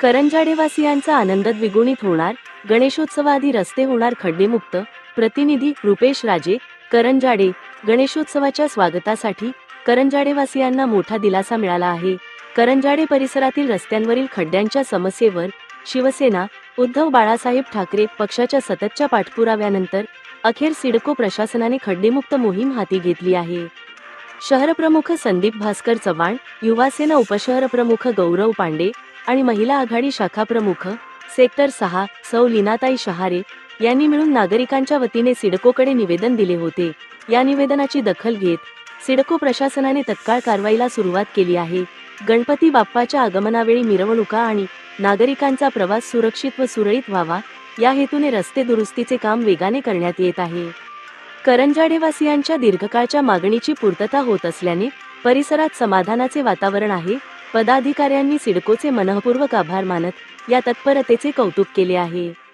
करंजाडेवासियांचा आनंद द्विगुणित होणार गणेशोत्सवाआधी रस्ते होणार खड्डेमुक्त प्रतिनिधी रुपेश राजे करंजाडे गणेशोत्सवाच्या स्वागतासाठी करंजाडेवासियांना मोठा दिलासा मिळाला आहे. करंजाडे परिसरातील रस्त्यांवरील खड्ड्यांच्या समस्येवर शिवसेना उद्धव बाळासाहेब ठाकरे पक्षाच्या सततच्या पाठपुराव्यानंतर अखेर सिडको प्रशासनाने खड्डेमुक्त मोहीम हाती घेतली आहे. शहरप्रमुख संदीप भास्कर चव्हाण युवासेना उपशहरप्रमुख गौरव पांडे आणि महिला आघाडी शाखा प्रमुख सेक्टर सहा सौ लीनाताई शहारे यांनी मिळून नागरिकांच्या वतीने सिडकोकडे निवेदन दिले होते. या निवेदनाची दखल घेत सिडको प्रशासनाने तत्काळ कारवाईला सुरुवात केली आहे. गणपती बाप्पाच्या आगमनावेळी मिरवणुका आणि नागरिकांचा प्रवास सुरक्षित व सुरळीत व्हावा या हेतूने रस्ते दुरुस्तीचे काम वेगाने करण्यात येत आहे. करंजाडेवासियांच्या दीर्घकाळच्या मागणीची पूर्तता होत असल्याने परिसरात समाधानाचे वातावरण आहे पदाधिकाऱ्यांनी सिडकोचे मनःपूर्वक आभार मानत या तत्परतेचे कौतुक केले आहे.